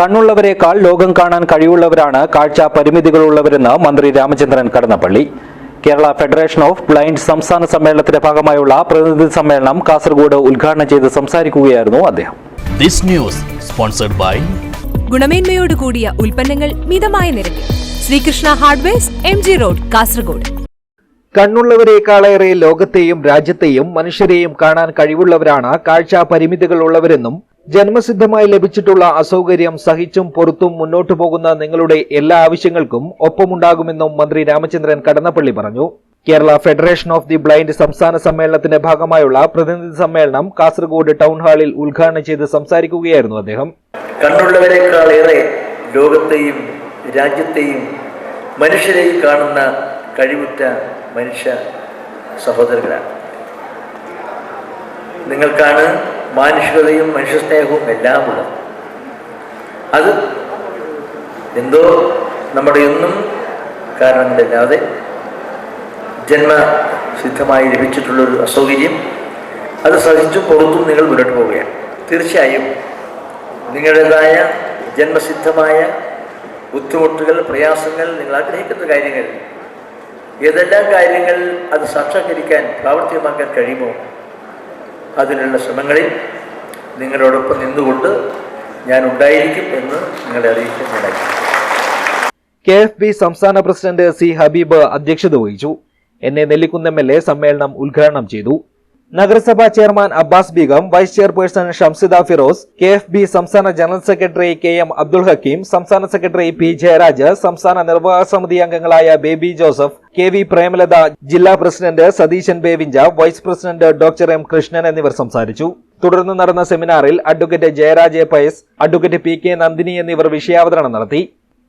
കണ്ണുള്ളവരെക്കാൾ ലോകം കാണാൻ കഴിവുള്ളവരാണ് കാഴ്ച പരിമിതികളുള്ളവരെന്ന് മന്ത്രി Ramachandran Kadannappally. Kerala federation of blind സംസ്ഥാന സമ്മേളനത്തിന്റെ ഭാഗമായുള്ള പ്രതിനിധി സമ്മേളനം കാസർഗോഡ് ഉദ്ഘാടനം ചെയ്ത് സംസാരിക്കുകയായിരുന്നു അദ്ദേഹം. ദിസ് ന്യൂസ് സ്പോൺസർഡ് ബൈ ഗുണമേന്മയോട് കൂടിയ ഉൽപ്പന്നങ്ങൾ മിതമായ നിരക്കിൽ. Sreekrishna hardwares M G road Kasaragod. കണ്ണുള്ളവരെക്കാളേറെ ലോകത്തെയും രാജ്യത്തെയും മനുഷ്യരെയും കാണാൻ കഴിവുള്ളവരാണ് കാഴ്ച പരിമിതികളുള്ളവരെന്നും ജന്മസിദ്ധമായി ലഭിച്ചിട്ടുള്ള അസൗകര്യം സഹിച്ചും പൊറുത്തും മുന്നോട്ടു പോകുന്ന നിങ്ങളുടെ എല്ലാ ആവശ്യങ്ങൾക്കും ഒപ്പമുണ്ടാകുമെന്നും മന്ത്രി രാമചന്ദ്രൻ കടന്നപ്പള്ളി പറഞ്ഞു. Kerala federation of the blind സംസ്ഥാന സമ്മേളനത്തിന്റെ ഭാഗമായുള്ള പ്രതിനിധി സമ്മേളനം കാസർഗോഡ് ടൗൺ ഹാളിൽ ഉദ്ഘാടനം ചെയ്ത് സംസാരിക്കുകയായിരുന്നു അദ്ദേഹം. കണ്ണുള്ളവരെക്കാളേറെ ലോകത്തെയും രാജ്യത്തെയും മനുഷ്യരെയും കാണുന്ന കഴിവുറ്റ മനുഷ്യ സഹോദരങ്ങളാണ്. നിങ്ങൾക്കാണ് മാനുഷികതയും മനുഷ്യസ്നേഹവും എല്ലാം ഉള്ളത് അത് എന്തോ നമ്മുടെ ഒന്നും കാരണങ്ങളില്ലാതെ ജന്മസിദ്ധമായി ലഭിച്ചിട്ടുള്ളൊരു അസൗകര്യം. അത് സഹിച്ചും പുറത്തും നിങ്ങൾ മുന്നോട്ട് പോവുകയാണ്. തീർച്ചയായും നിങ്ങളുടേതായ ജന്മസിദ്ധമായ ബുദ്ധിമുട്ടുകൾ പ്രയാസങ്ങൾ നിങ്ങൾ ആഗ്രഹിക്കുന്ന കാര്യങ്ങൾ ഏതെല്ലാം കാര്യങ്ങൾ അത് സാക്ഷാത്കരിക്കാൻ പ്രാവർത്തികമാക്കാൻ കഴിയുമോ അതിനുള്ള ശ്രമങ്ങളിൽ നിങ്ങളോടൊപ്പം നിന്നുകൊണ്ട് ഞാൻ ഉണ്ടായിരിക്കും എന്ന് നിങ്ങളെ അറിയിക്കാൻ കെ എഫ് ബി സംസ്ഥാന പ്രസിഡന്റ് സി ഹബീബ് അധ്യക്ഷത വഹിച്ചു. N A Nellikkunnu M L A സമ്മേളനം ഉദ്ഘാടനം ചെയ്തു. നഗരസഭാ chairman Abbas Beegum vice chairperson Shamsida Firoz K F B സംസ്ഥാന general secretary K M Abdul Hakeem സംസ്ഥാന സെക്രട്ടറി പി ജയരാജ് സംസ്ഥാന നിർവാഹക സമിതി അംഗങ്ങളായ baby Joseph K V Premalatha ജില്ലാ president Satheesan Bevinja vice president doctor M Krishnan എന്നിവർ സംസാരിച്ചു. തുടർന്ന് നടന്ന സെമിനാറിൽ advocate Jayaraj Pius advocate P K Nandini എന്നിവർ വിഷയാവതരണം നടത്തി.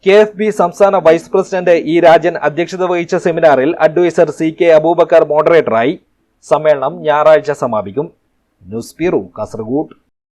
കെ എഫ് ബി സംസ്ഥാന വൈസ് പ്രസിഡന്റ് ഇ രാജൻ അധ്യക്ഷത വഹിച്ച സെമിനാറിൽ അഡ്വൈസർ സി കെ അബൂബക്കർ മോഡറേറ്ററായി സമ്മേളനം ഞായറാഴ്ച സമാപിക്കും. News bureau Kasaragod.